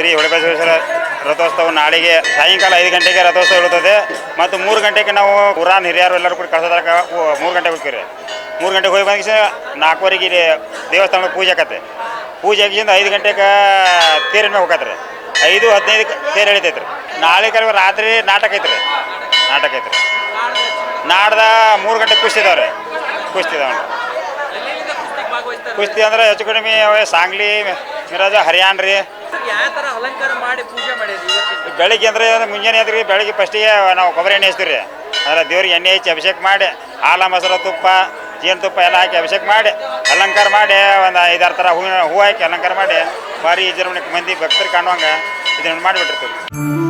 ಶ್ರೀ ಹೊಳೆಬಸವೇಶ್ವರ ರಥೋತ್ಸವ ನಾಳೆಗೆ ಸಾಯಂಕಾಲ ಐದು ಗಂಟೆಗೆ ರಥೋತ್ಸವ ಇರುತ್ತದೆ. ಮತ್ತು ಮೂರು ಗಂಟೆಗೆ ನಾವು ಕುರಾನ್ ಹಿರಿಯರು ಎಲ್ಲರೂ ಕೂಡ ಕಳ್ಸೋದಾಗ ಮೂರು ಗಂಟೆಗೆ ಹೋಗ್ತೀವಿ ಮೂರು ಗಂಟೆಗೆ ಹೋಗಿ ಬಂದ ನಾಲ್ಕುವರೆಗೆ ಇಲ್ಲಿ ದೇವಸ್ಥಾನದ ಪೂಜೆ ಆಕತ್ತೆ ಪೂಜೆ ಆಗಿಂದ ಐದು ಗಂಟೆಗೆ ತೇರಿನ ಹೋಗತ್ರಿ. ಐದು ಹದಿನೈದಕ್ಕೆ ತೇರು ಎಳಿತೈತ್ರಿ. ನಾಳೆ ಕೆಲವು ರಾತ್ರಿ ನಾಟಕ ಐತ್ರಿ. ನಾಟಕ ಐತ್ರಿ. ನಾಡ್ದ ಮೂರು ಗಂಟೆಗೆ ಕುಸ್ತಿ ಇದಾವ್ರಿ. ಕುಸ್ತಿ ಅಂದ್ರೆ ಹೆಚ್ಚು ಕಡಿಮೆ ಸಾಂಗ್ಲಿ ಮಿರಾಜ ಹರಿಯಾಣ ರೀ ಬೆಳಿಗ್ಗೆ ಅಂದ್ರೆ ಮುಂಜಾನೆ ಎದ್ರಿ, ಬೆಳಿಗ್ಗೆ ಫಸ್ಟಿಗೆ ನಾವು ಕೊಬ್ಬರಿ ಎಣ್ಣೆ ಹಚ್ತೀವಿ ರೀ ಅಂದ್ರೆ ದೇವ್ರಿಗೆ ಎಣ್ಣೆ ಹಚ್ಚಿ ಅಭಿಷೇಕ ಮಾಡಿ, ಹಾಲ, ಮೊಸರು, ತುಪ್ಪ ಜೇನುತುಪ್ಪ ಎಲ್ಲ ಹಾಕಿ ಅಭಿಷೇಕ ಮಾಡಿ, ಅಲಂಕಾರ ಮಾಡಿ, ಒಂದು ಐದಾರು ಥರ ಹೂವಿನ ಹೂವು ಹಾಕಿ ಅಲಂಕಾರ ಮಾಡಿ, ಭಾರಿ ವಿಜೃಂಭಣೆ ಮಂದಿ ಭಕ್ತರು ಕಾಣುವಂಗ ಇದನ್ನ ಮಾಡಿಬಿಟ್ಟಿರ್ತೀವಿ